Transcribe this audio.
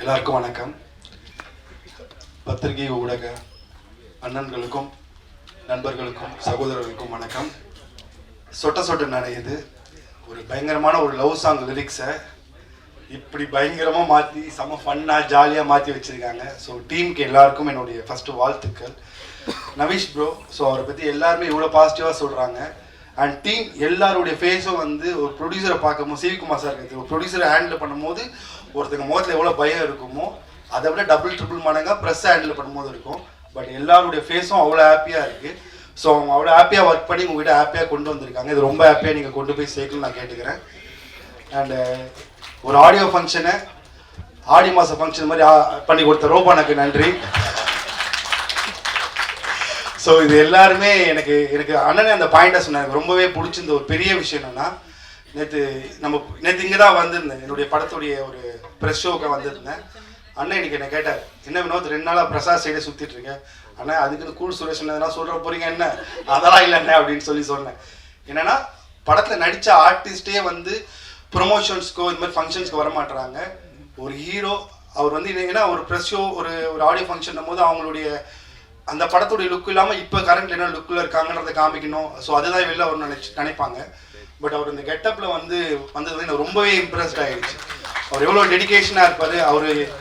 எல்லாருக்கும் வணக்கம். பத்திரிகை ஊடக அண்ணன்களுக்கும் நண்பர்களுக்கும் சகோதரர்களுக்கும் வணக்கம். சொட்ட சொட்ட நனையுது ஒரு பயங்கரமான ஒரு லவ் சாங் லிரிக்ஸை இப்படி பயங்கரமாக மாற்றி செம ஃபன்னாக ஜாலியாக மாற்றி வச்சுருக்காங்க. ஸோ டீமுக்கு எல்லாருக்கும் என்னுடைய ஃபஸ்ட்டு வாழ்த்துக்கள். நவீஷ் ப்ரோ ஸோ அவரை பற்றி எல்லாருமே இவ்வளோ பாசிட்டிவாக சொல்கிறாங்க அண்ட் டீம் எல்லாருடைய ஃபேஸும் வந்து ஒரு ப்ரொடியூசரை பார்க்கும்போது சிவிகுமார் சார் இருக்குது ஒரு ப்ரொடியூசரை ஹேண்டில் பண்ணும்போது ஒருத்தங்க முகத்தில் எவ்வளோ பயம் இருக்குமோ அதை விட டபுள் ட்ரிபிள் மடங்காக ப்ரெஸ் ஹேண்டில் பண்ணும்போது இருக்கும். பட் எல்லாருடைய ஃபேஸும் அவ்வளோ ஹாப்பியாக இருக்குது ஸோ அவங்க அவ்வளோ ஹாப்பியாக ஒர்க் பண்ணி உங்ககிட்ட ஹாப்பியாக கொண்டு வந்திருக்காங்க. இது ரொம்ப ஹாப்பியாக நீங்கள் கொண்டு போய் சேர்க்கணும்னு நான் கேட்டுக்கிறேன். அண்டு ஒரு ஆடியோ ஃபங்க்ஷனை ஆடி மாத ஃபங்க்ஷன் மாதிரி பண்ணி கொடுத்த ரோபானுக்கு நன்றி. ஸோ இது எல்லாருமே எனக்கு எனக்கு அண்ணனே அந்த பாயிண்ட்டை சொன்னாங்க எனக்கு ரொம்பவே பிடிச்சிருந்த ஒரு பெரிய விஷயம் என்னன்னா நேற்று நம்ம நேற்று இங்கே தான் வந்திருந்தேன். என்னுடைய படத்துடைய ஒரு ப்ரெஸ் ஷோவுக்கு வந்திருந்தேன். அண்ணன் இன்னைக்கு என்ன கேட்டார் என்ன வினோத் ரெண்டு நாளாக பிரசாத் சைடே சுற்றிட்டு இருக்கேன் அண்ணா அதுக்குன்னு கூல் சுரேஷ் இதெல்லாம் சொல்கிற போகிறீங்க என்ன? அதெல்லாம் இல்லை என்ன அப்படின்னு சொல்லி சொன்னேன். என்னென்னா படத்தில் நடித்த ஆர்டிஸ்டே வந்து ப்ரொமோஷன்ஸ்க்கோ இந்த மாதிரி ஃபங்க்ஷன்ஸ்க்கு வர மாட்டுறாங்க ஒரு ஹீரோ அவர் வந்து என்ன- ஏன்னா ஒரு ப்ரெஸ் ஷோ ஒரு ஒரு ஆடியோ ஃபங்க்ஷன் போது அவங்களுடைய அந்த படத்துடைய லுக் இல்லாமல் இப்போ கரண்ட் என்ன லுக்கில் இருக்காங்கன்றத காமிக்கணும். ஸோ அதுதான் வெளில அவர் நினைச்சு நினைப்பாங்க. பட் அவர் இந்த கெட்டப்பில் வந்து வந்தது எனக்கு ரொம்பவே இம்ப்ரெஸ்ட் ஆயிடுச்சு. அவர் எவ்வளோ டெடிகேஷனாக இருப்பார். அவர்